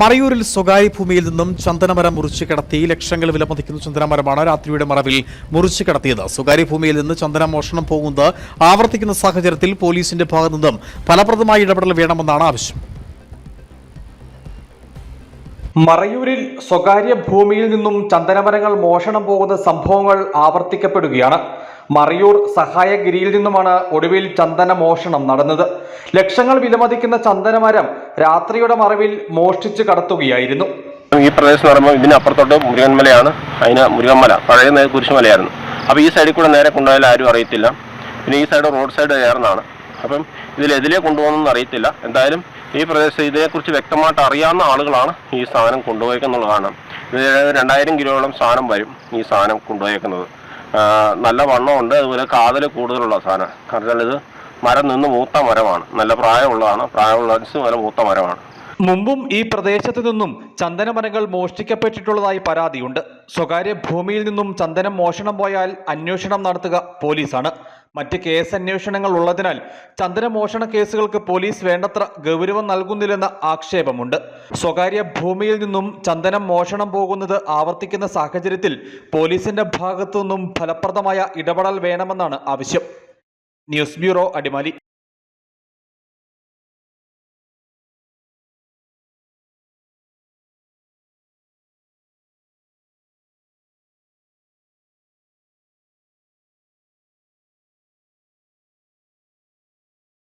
മറയൂരിൽ സ്വകാര്യ ഭൂമിയിൽ നിന്നും ചന്ദനമരം മുറിച്ചു കടത്തി ലക്ഷങ്ങൾ വിലമതിക്കുന്ന ചന്ദനമരമാണ് രാത്രിയുടെ മറവിൽ മുറിച്ചു കടത്തിയത്. സ്വകാര്യ ഭൂമിയിൽ നിന്ന് ചന്ദനം മോഷണം പോകുന്നത് ആവർത്തിക്കുന്ന സാഹചര്യത്തിൽ പോലീസിന്റെ ഭാഗത്തു നിന്നും ഫലപ്രദമായ ഇടപെടൽ വേണമെന്നാണ് ആവശ്യം. മറയൂരിൽ സ്വകാര്യ ഭൂമിയിൽ നിന്നും ചന്ദനമരങ്ങൾ മോഷണം പോകുന്ന സംഭവങ്ങൾ ആവർത്തിക്കപ്പെടുകയാണ്. മറയൂർ സഹായഗിരിയിൽ നിന്നുമാണ് ഒടുവിൽ ചന്ദന മോഷണം നടന്നത്. ലക്ഷങ്ങൾ വിലമതിക്കുന്ന ചന്ദനമരം രാത്രിയുടെ മറവിൽ മോഷ്ടിച്ച് കടത്തുകയായിരുന്നു. ഈ പ്രദേശം എന്ന് പറയുമ്പോൾ ഇതിനപ്പുറത്തോട്ട് മുരുകൻമലയാണ്. അതിന് മുരുകൻമല പഴയ കുരിശുമലയായിരുന്നു. അപ്പോൾ ഈ സൈഡിൽ കൂടെ നേരെ കൊണ്ടുപോയാൽ ആരും അറിയത്തില്ല. പിന്നെ ഈ സൈഡ് റോഡ് സൈഡ് ചേർന്നാണ് അപ്പം ഇതിൽ എതിലേ കൊണ്ടുപോകുന്നതെന്ന് അറിയത്തില്ല. എന്തായാലും ഈ പ്രദേശത്ത് ഇതിനെക്കുറിച്ച് വ്യക്തമായിട്ട് അറിയാവുന്ന ആളുകളാണ് ഈ സാധനം കൊണ്ടുപോയേക്കുന്നുള്ളതാണ് ഇത് രണ്ടായിരം കിലോയോളം സാധനം വരും ഈ സാധനം കൊണ്ടുപോയേക്കുന്നത്. നല്ല വണ്ണമുണ്ട്. അതുപോലെ കാതൽ കൂടുതലുള്ള സാധനം. കാരണം ഇത് മരം നിന്ന് മൂത്ത മരമാണ്. നല്ല പ്രായമുള്ളതാണ്. പ്രായമുള്ള നല്ല മൂത്ത മരമാണ്. മുമ്പും ഈ പ്രദേശത്ത് നിന്നും ചന്ദന മരങ്ങൾ മോഷ്ടിക്കപ്പെട്ടിട്ടുള്ളതായി പരാതിയുണ്ട്. സ്വകാര്യ ഭൂമിയിൽ നിന്നും ചന്ദനം മോഷണം പോയാൽ അന്വേഷണം നടത്തുക പോലീസാണ്. മറ്റ് കേസ് അന്വേഷണങ്ങൾ ഉള്ളതിനാൽ ചന്ദന മോഷണ കേസുകൾക്ക് പോലീസ് വേണ്ടത്ര ഗൗരവം നൽകുന്നില്ലെന്ന ആക്ഷേപമുണ്ട്. സ്വകാര്യ ഭൂമിയിൽ നിന്നും ചന്ദനം മോഷണം പോകുന്നത് ആവർത്തിക്കുന്ന സാഹചര്യത്തിൽ പോലീസിന്റെ ഭാഗത്തു നിന്നും ഫലപ്രദമായ ഇടപെടൽ വേണമെന്നാണ് ആവശ്യം. News bureau Adimali.